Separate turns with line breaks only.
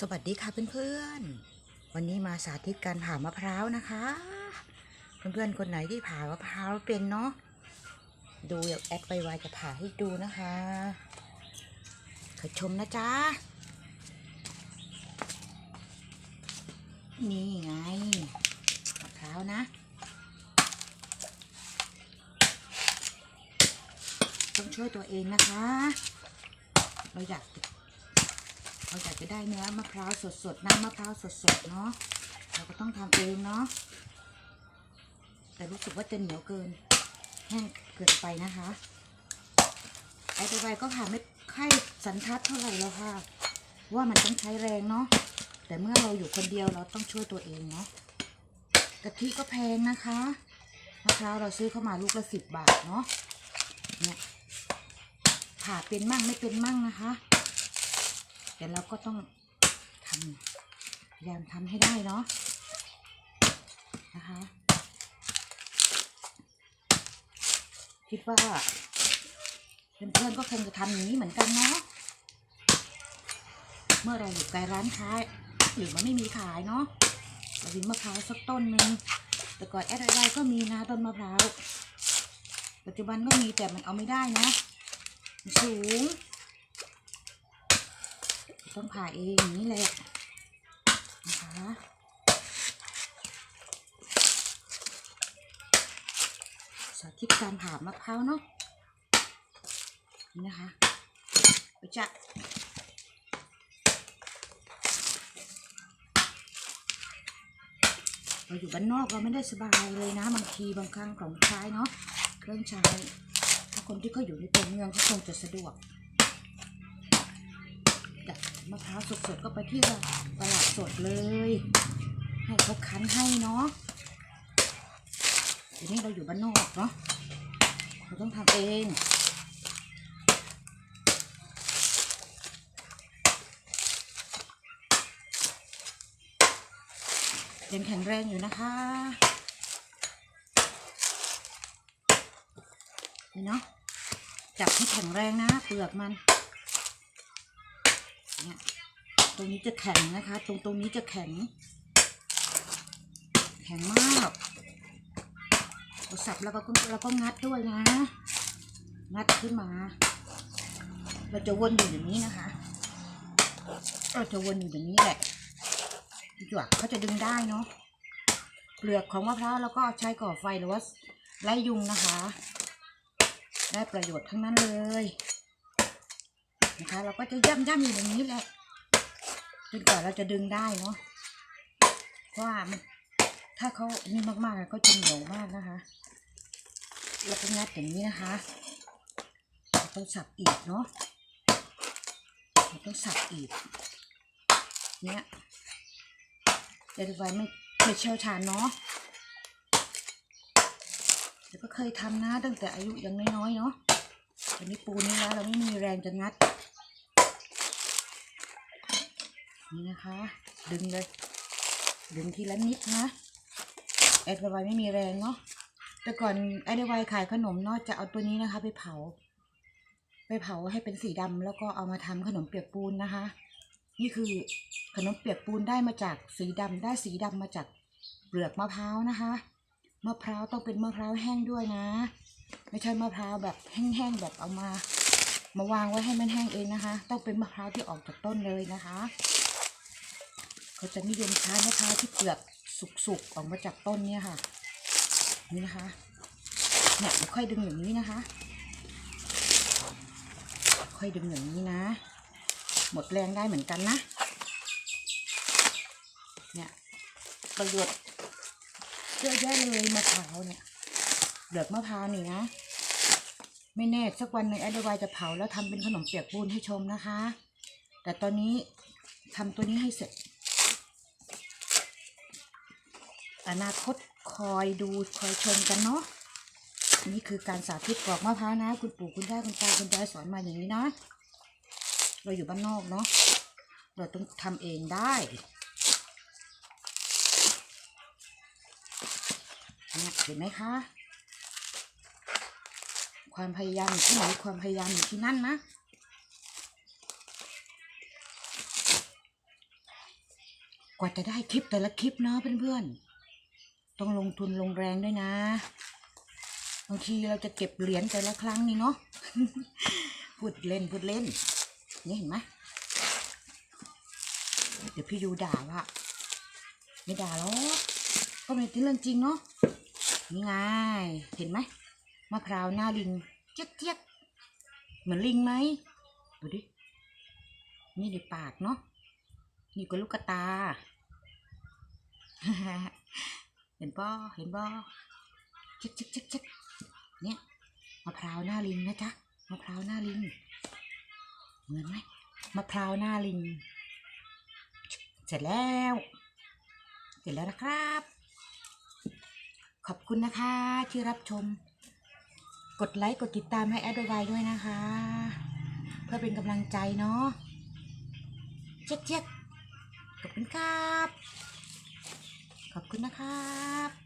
สวัสดีค่ะเพื่อนๆ วันนี้มาสาธิตการผ่ามะพร้าวนะคะ เพื่อนๆ คนไหนที่ผ่ามะพร้าวเป็นเนาะ ดูเดี๋ยวแอดไปวายจะผ่าให้ดูนะคะขอชมนะจ๊ะ นี่ไงมะพร้าวนะ ต้องช่วยตัวเองนะคะ เราอยาก เราอยากจะได้เนื้อมะพร้าวสดๆน้ำมะพร้าวสดๆเนาะเราก็ต้องทำเองเนาะแต่รู้สึกว่าจะเหนียวเกิน แห้งเกินไปนะคะไอ้ไปก็ผ่าไม่ค่อยสันทัดเท่าไหร่แล้วค่ะ ว่ามันต้องใช้แรงเนาะแต่เมื่อเราอยู่คนเดียวเราต้องช่วยตัวเองเนาะกะทิก็แพงนะคะมะพร้าวเราซื้อเข้ามาลูกละสิบบาทเนาะเนี่ยผ่าเป็นมั่งไม่เป็นมั่งนะคะ แต่เราก็ต้องทำพยายามทำให้ได้เนาะนะคะคิดว่าเพื่อนๆก็คงจะทำอย่างนี้เหมือนกันเนาะเมื่อเราอยู่ไกลร้านค้าหรือว่าไม่มีขายเนาะเรามีมะพร้าวสักต้นหนึ่งแต่ก่อนแอดไลก็มีนะต้นมะพร้าวปัจจุบันก็มีแต่มันเอาไม่ได้นะสูง ต้องผ่าเองอย่างนี้แหละนะคะสาธิตการผ่ามะพร้าวเนาะนี่นะคะไปจะเราอยู่บ้านนอกเราไม่ได้สบายเลยนะบางทีบางครั้งของใช้เนาะเครื่องใช้ถ้าคนที่เขาอยู่ในตัวเมืองเขาคงจะสะดวก จากมะพร้าวสดๆก็ไปที่ตลาดสดเลย ให้เขาคั้นให้เนาะทีนี้เราอยู่บ้านนอกเนาะเราต้องทำเองยังแข็งแรงอยู่นะคะนี่เนาะจับให้แข็งแรงนะเปลือกมัน รงนี้จะแข็งนะคะ ตรงตรงนี้จะแข็ง แข็งมากเราสับแล้วก็เราก็งัดด้วยนะ งัดขึ้นมา เราจะวนอยู่อย่างนี้นะคะ เราจะวนอยู่อย่างนี้แหละจวกเขาจะดึงได้เนาะเปลือกของมะพร้าวเราก็ใช้ก่อไฟหรือว่าไล่ยุงนะคะ ได้ประโยชน์ทั้งนั้นเลยนะคะ เราก็จะย่ำย่ำอยู่อย่างนี้แหละ จนกว่าเราจะดึงได้เนาะเพราะว่ามันถ้าเขานี่มากๆอะก็จะเหนียวมากนะคะเราก็งัดอย่างนี้นะคะต้องสับอีกเนาะต้องสับอีก เนี่ยเดี๋ยวไว้ไม่ไม่เชี่ยวชาญเนาะแต่ก็เคยทำนะตั้งแต่อายุยังน้อยๆเนาะตอนนี้ปูนี่แล้วเราไม่มีแรงจะงัด นี่นะคะ ดึงเลย ดึงทีละนิดนะแอดไวไม่มีแรงเนาะแต่ก่อนแอดไวขายขนมเนาะจะเอาตัวนี้นะคะ ไปเผา ไปเผาให้เป็นสีดำแล้วก็เอามาทำขนมเปียกปูนนะคะ นี่คือขนมเปียกปูนได้มาจากสีดำได้สีดำมาจากเปลือกมะพร้าวนะคะมะพร้าวต้องเป็นมะพร้าวแห้งด้วยนะ ไม่ใช่มะพร้าวแบบแห้งๆแบบเอามา มาวางไว้ให้มันแห้งเองนะคะ ต้องเป็นมะพร้าวที่ออกจากต้นเลยนะคะ เขาจะนิยมใช้มะพร้าวที่เปลือกสุกๆออกมาจากต้นเนี่ยค่ะ นี่นะคะ เนี่ยค่อยดึงอย่างนี้นะคะ ค่อยดึงอย่างนี้นะ หมดแรงได้เหมือนกันนะ เนี่ยประโยชน์เยอะแยะเลยมะพร้าวเนี่ยเปลือกมะพร้าวนี่นะไม่แน่สักวันหนึ่งไอ้ดวายจะเผาแล้วทำเป็นขนมเปียกปูนให้ชมนะคะ แต่ตอนนี้ทำตัวนี้ให้เสร็จ อนาคตคอยดูคอยชมกันเนาะนี่คือการสาธิตปอกมะพร้าวนะ คุณปู่คุณย่าคุณตาคุณยายสอนมาอย่างนี้นะ เราอยู่บ้านนอกเนาะเราต้องทำเองได้เนี่ยเห็นไหมคะ ความพยายามอยู่ที่ไหนความพยายามอยู่ที่นั่นนะกว่าจะได้คลิปแต่ละคลิปเนาะเพื่อนๆ ต้องลงทุนลงแรงด้วยนะ บางทีเราจะเก็บเหรียญแต่ละครั้งนี่เนาะพูดเล่นพูดเล่นนี่เห็นไหมเดี๋ยวพี่ยูด่าว่าไม่ด่าหรอกก็เป็นเรื่องจริงเนาะนี่ไงเห็นไหมมะพร้าวหน้าลิงเจี๊ยกเจี๊ยกเหมือนลิงไหมดูดินี่ในปากเนาะนี่ก็ลูกกระตา ห็นป้อเห็นป้อชิกชิกชิกชิกเนี่ยมะพร้าวหน้าลิงนะจ๊ะมะพร้าวหน้าลิงเหมือนไหมมะพร้าวหน้าลิง เสร็จแล้ว เสร็จแล้วนะครับ ขอบคุณนะคะที่รับชม กดไลค์กดติดตามให้แอดไวด้วยนะคะ เพื่อเป็นกำลังใจเนาะเช็ดเช็ดขอบคุณครับ ขอบคุณนะครับ